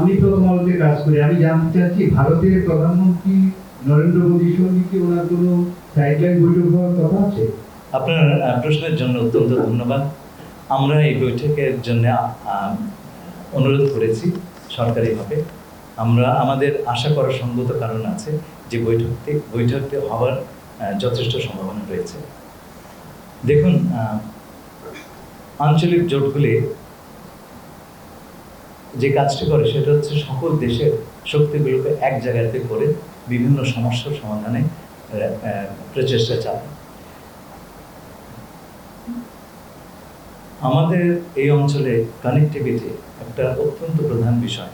আমি প্রথম আলোতে কাজ করি। আমি জানতে চাচ্ছি, ভারতের প্রধানমন্ত্রী নরেন্দ্র মোদীর সঙ্গে কি ওনার কোনো সাইডলাইন বৈঠক হওয়ার কথা আছে? আপনার প্রশ্নের জন্য অত্যন্ত ধন্যবাদ। আমরা এই বৈঠকের জন্য অনুরোধ করেছি সরকারিভাবে। আমরা, আমাদের আশা করার সঙ্গত কারণ আছে যে বৈঠকটি বৈঠকটি হওয়ার যথেষ্ট সম্ভাবনা রয়েছে। দেখুন আঞ্চলিক জোটগুলি যে কাজটি করে সেটা হচ্ছে সকল দেশের শক্তিগুলোকে এক জায়গাতে করে বিভিন্ন সমস্যার সমাধানে প্রচেষ্টা চালায়। আমাদের এই অঞ্চলে কানেক্টিভিটি একটা অত্যন্ত প্রধান বিষয়।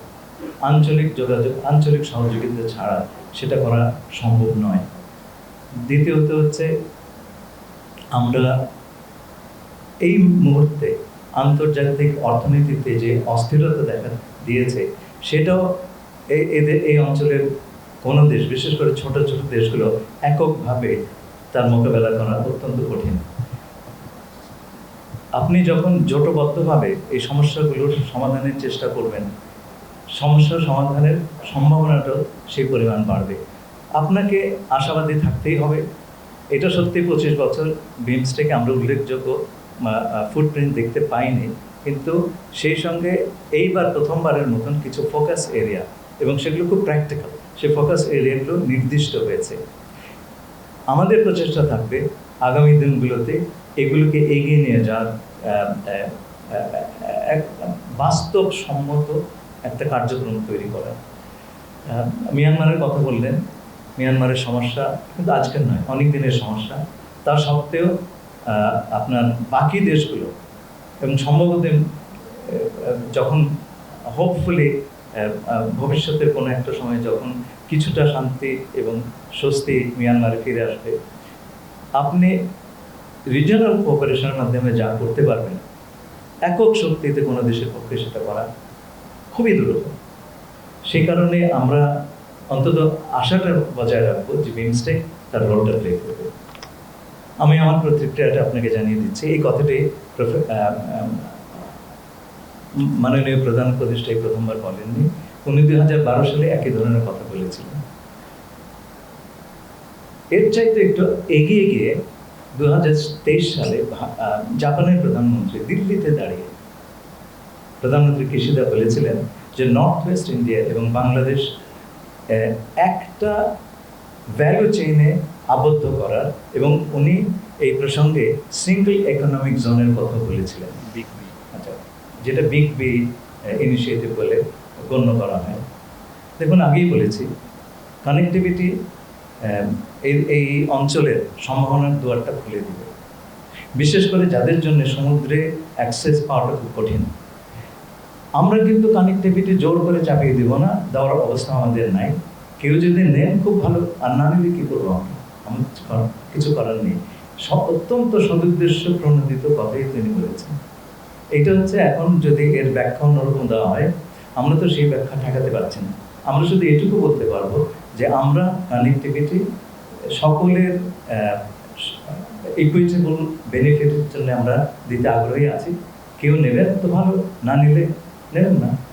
আঞ্চলিক যোগাযোগ, আঞ্চলিক সহযোগিতা ছাড়া সেটা করা সম্ভব নয়। দ্বিতীয়ত হচ্ছে আমরা এই মুহূর্তে আন্তর্জাতিক অর্থনীতিতে যে অস্থিরতা দেখা দিয়েছে, সেটাও এদের, এই অঞ্চলের কোনো দেশ, বিশেষ করে ছোট ছোট দেশগুলো এককভাবে তার মোকাবেলা করা অত্যন্ত কঠিন। আপনি যখন জোটবদ্ধভাবে এই সমস্যাগুলোর সমাধানের চেষ্টা করবেন, সমস্যার সমাধানের সম্ভাবনাটাও সেই পরিমাণ বাড়বে। আপনাকে আশাবাদী থাকতেই হবে। এটা সত্যি পঁচিশ বছর বিমসটেকে আমরা উল্লেখযোগ্য ফুটপ্রিন্ট দেখতে পাইনি। কিন্তু সেই সঙ্গে এইবার প্রথমবারের মতন কিছু ফোকাস এরিয়া এবং সেগুলো খুব প্র্যাকটিক্যাল সেই ফোকাস এরিয়াগুলো নির্দিষ্ট হয়েছে। আমাদের প্রচেষ্টা থাকবে আগামী দিনগুলোতে এগুলোকে এগিয়ে নিয়ে যাওয়ার এক, বাস্তবসম্মত একটা কার্যক্রম তৈরি করা মিয়ানমারের কথা বললেন। মিয়ানমারের সমস্যা কিন্তু আজকের নয়, অনেক দিনের সমস্যা। তা সত্ত্বেও আপনার বাকি দেশগুলো এবং সম্ভবত যখন হোপফুলি ভবিষ্যতের কোনো একটা সময় যখন কিছুটা শান্তি এবং স্বস্তি মিয়ানমারে ফিরে আসবে, আপনি রিজিয়নাল কোঅপারেশনের মাধ্যমে যা করতে পারবেন, একক শক্তিতে কোনো দেশের পক্ষে সেটা করা খুবই দুর্লভ। সেই কারণে আমরা অন্তত আশাটা বজায় রাখব যে বিমস্টেক তার রোলটা প্লে করবে। আমি আমার প্রতিক্রিয়াটা আপনাকে জানিয়ে দিচ্ছি। এই কথাটি মাননীয় প্রধান এই প্রথমবার বলেননি। উনি দুই হাজার বারো সালে একই ধরনের কথা বলেছিলেন। এর চাইতে একটু এগিয়ে গিয়ে দু হাজার তেইশ সালে জাপানের প্রধানমন্ত্রী দিল্লিতে দাঁড়িয়ে প্রধানমন্ত্রী কিশিদা বলেছিলেন যে নর্থ ওয়েস্ট ইন্ডিয়া এবং বাংলাদেশ একটা ভ্যালু চেইনে আবদ্ধ করার এবং উনি এই প্রসঙ্গে সিঙ্গল ইকোনমিক জোনের কথা বলেছিলেন। বিগ বি আচ্ছা যেটা বিগ বি ইনিশিয়েটিভ বলে গণ্য করা হয়। দেখুন আগেই বলেছি কানেক্টিভিটি এই এই অঞ্চলের সম্ভাবনার দুয়ারটা খুলে দিবে। বিশেষ করে যাদের জন্য সমুদ্রে অ্যাক্সেস পাওয়াটা খুব কঠিন। আমরা কিন্তু কানেক্টিভিটি জোর করে চাপিয়ে দিব না দেওয়ার অবস্থা আমাদের নাই। কেউ যদি নেন খুব ভালো। আর না নিলে কী করব আমরা? আমার কিছু করার- নেই। অত্যন্ত সদুদ্দেশ্য প্রণোদিত কথাই তিনি বলেছেন। এটা হচ্ছে এখন যদি এর ব্যাখ্যা অন্যরকম দেওয়া হয়, আমরা তো সেই ব্যাখ্যা ঠেকাতে পারছি না। আমরা শুধু এটুকু বলতে পারব যে আমরা কানেক্টিভিটি সকলের ইকুইটেবল বেনিফিটের জন্য আমরা দিতে আগ্রহী আছি। কেউ নেবেন তো ভালো, না নিলে নেবেন না।